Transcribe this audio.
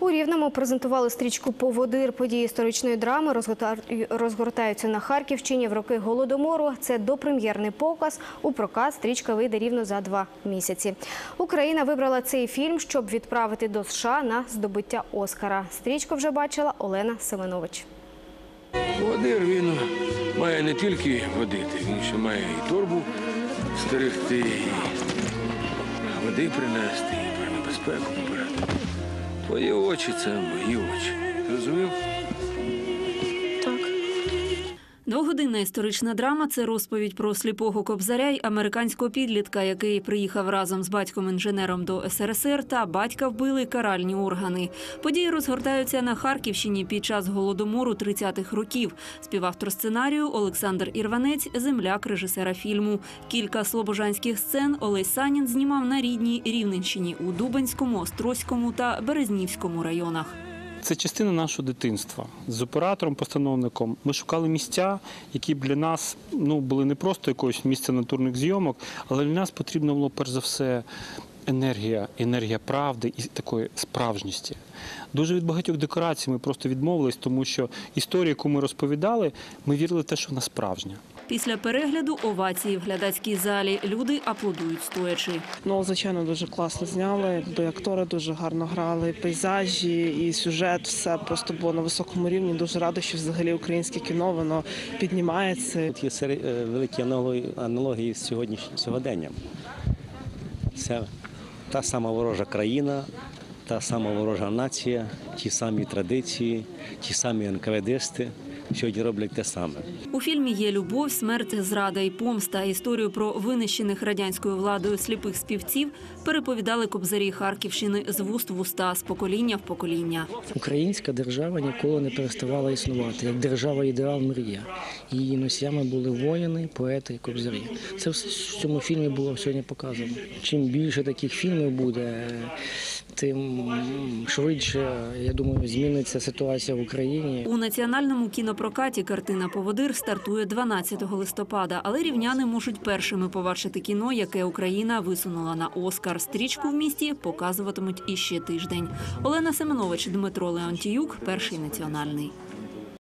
У Рівному презентували стрічку «Поводир». Події історичної драми розгорта- розгортаються на Харківщині в роки Голодомору. Це допрем'єрний показ. У прокат стрічка вийде рівно за два місяці. Україна вибрала цей фільм, щоб відправити до США на здобуття Оскара. Стрічку вже бачила Олена Семенович. Водир він має не тільки водити, він ще має і торбу стерегти, і води принести, і про небезпеку. Твої очі це мої очі. Зрозумів? Двогодинна історична драма це розповідь про сліпого кобзаря й американського підлітка, який приїхав разом з батьком-інженером до СРСР та батька вбили каральні органи. Події розгортаються на Харківщині під час голодомору 30-х років. Співавтор сценарію Олександр Ірванець, земляк режисера фільму. Кілька слобожанських сцен Олесь Санін знімав на рідній Рівненщині у Дубенському, Острозькому та Березнівському районах. Це частина нашого дитинства. З оператором-постановником ми шукали місця, які б для нас ну, були не просто якогось місця натурних зйомок, але для нас потрібно було перш за все енергія, енергія правди і такої справжністі. Дуже від багатьох декорацій ми просто відмовились, тому що історію, яку ми розповідали, ми вірили в те, що вона справжня. Після перегляду овації в глядацькій залі люди аплодують стоячи. Ну, звичайно, дуже класно зняли, бо і актори дуже гарно грали, пейзажі, і сюжет, все просто було на високому рівні. Дуже рада, що взагалі українське кіно воно піднімається. Тут є е, великі аналогії, аналогії з сьогоднішнім сьогоденням. Це та сама ворожа країна, та сама ворожа нація, ті самі традиції, ті самі НКВДсти сьогодні роблять те саме. У фільмі є любов, смерть, зрада і помста. Історію про винищених радянською владою сліпих співців переповідали кобзарі Харківщини з вуст в уста, з покоління в покоління. Українська держава ніколи не переставала існувати, як держава ідеал мрія. Її носіями були воїни, поети і кобзарі. Це все в цьому фільмі було сьогодні показано. Чим більше таких фільмів буде, тим швидше, я думаю, зміниться ситуація в Україні. У національному кінопрокаті картина Поводир стартує 12 листопада, але рівняни можуть першими побачити кіно, яке Україна висунула на Оскар. Стрічку в місті показуватимуть іще тиждень. Олена Семенович, Дмитро Леонтіюк, перший національний.